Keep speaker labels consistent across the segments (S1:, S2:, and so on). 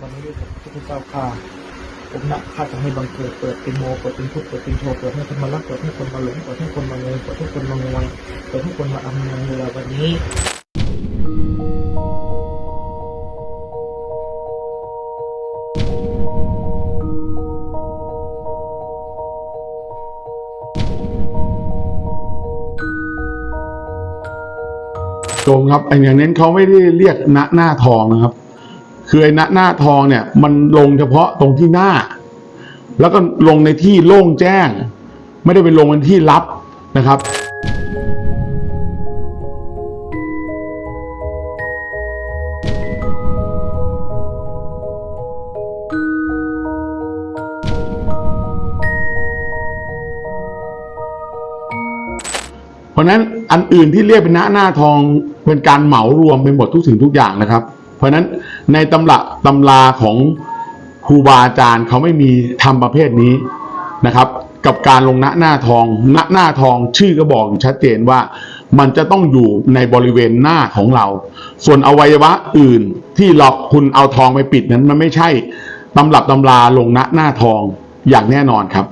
S1: วันนี้ด้วยกับพุทธเจ้าข้าผมนะข้าจะให้บังเกิดเปิดเป็นโมเปิดเป็นพุทธเปิดเป็นโทเปิดให้คนมารักเปิดให้คนมาหลงเปิดให้คนมาเงงเปิดให้คนมางวยเปิดให้คนมาอำนวยเวลาวันนี้
S2: โยมครับไอ้อย่างนั้นเขาไม่ได้เรียกณหน้าทองนะครับ คือไอ้ณหน้าทองเนี่ยมันลงเฉพาะตรงที่หน้า แล้วก็ลงในที่โล่งแจ้ง ไม่ได้ไปลงในที่ลับนะครับเพราะนั้นอันอื่นที่เรียกเป็นหน้าหน้าทองเป็นการเหมารวมไปหมดทุกสิ่งทุกอย่างนะครับ ราะฉะนั้นในตำราตำราของครูบาอาจารย์เขาไม่มีทำประเภทนี้นะครับ กับการลงหน้าหน้าทองหน้าหน้าทองชื่อก็บอกอยู่ชัดเจนว่า มันจะต้องอยู่ในบริเวณหน้าของเรา ส่วนอวัยวะอื่นที่เราคุณเอาทองไปปิดนั้นมันไม่ใช่ตำรับตำราลงหน้าหน้าทองอย่างแน่นอนครับ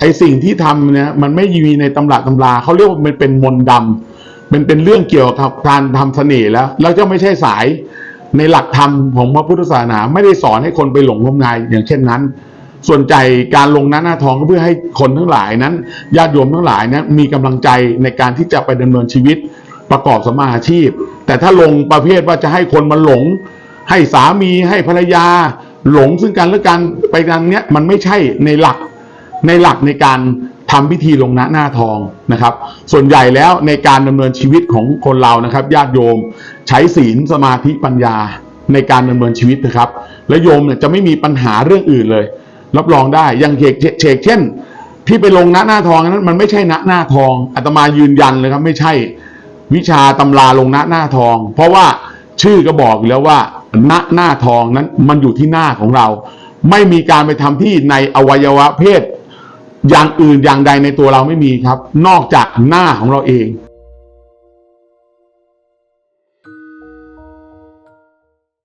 S2: ไอสิ่งที่ทำเนี่ยมันไม่มีในตำราตำราเขาเรียกว่ามันเป็นมนต์ดำมันเป็นเรื่องเกี่ยวกับการทำเสน่ห์แล้ว แล้วจะไม่ใช่สายในหลักธรรมของพระพุทธศาสนา ไม่ได้สอนให้คนไปหลงงมงายอย่างเช่นนั้น ส่วนใจการลงหน้าหน้าทองก็เพื่อให้คนทั้งหลายนั้นญาติโยมทั้งหลายนั้นมีกำลังใจในการที่จะไปดำเนินชีวิตประกอบสมมาอาชีพ แต่ถ้าลงประเภทว่าจะให้คนมาหลง ให้สามีให้ภรรยาหลงซึ่งกันและกันไปกันเนี้ยมันไม่ใช่ในหลัก ในหลักในการทำพิธีลงหน้าหน้าทองนะครับ ส่วนใหญ่แล้วในการดำเนินชีวิตของคนเรานะครับญาติโยมใช้ศีลสมาธิปัญญาในการดำเนินชีวิตนะครับ และโยมเนี่ยจะไม่มีปัญหาเรื่องอื่นเลย รับรองได้อย่างเชกเชกเช่น ที่ไปลงหน้าหน้าทองนั้นมันไม่ใช่หน้าหน้าทองอาตมายืนยันเลยครับไม่ใช่วิชาตำราลงหน้าหน้าทอง เพราะว่าชื่อก็บอกอยู่แล้วว่าณหน้าทองนั้นมันอยู่ที่หน้าของเรา ไม่มีการไปทำที่ในอวัยวะเพศ อย่างอื่นอย่างใดในตัวเราไม่มีครับ นอกจากหน้าของเราเอง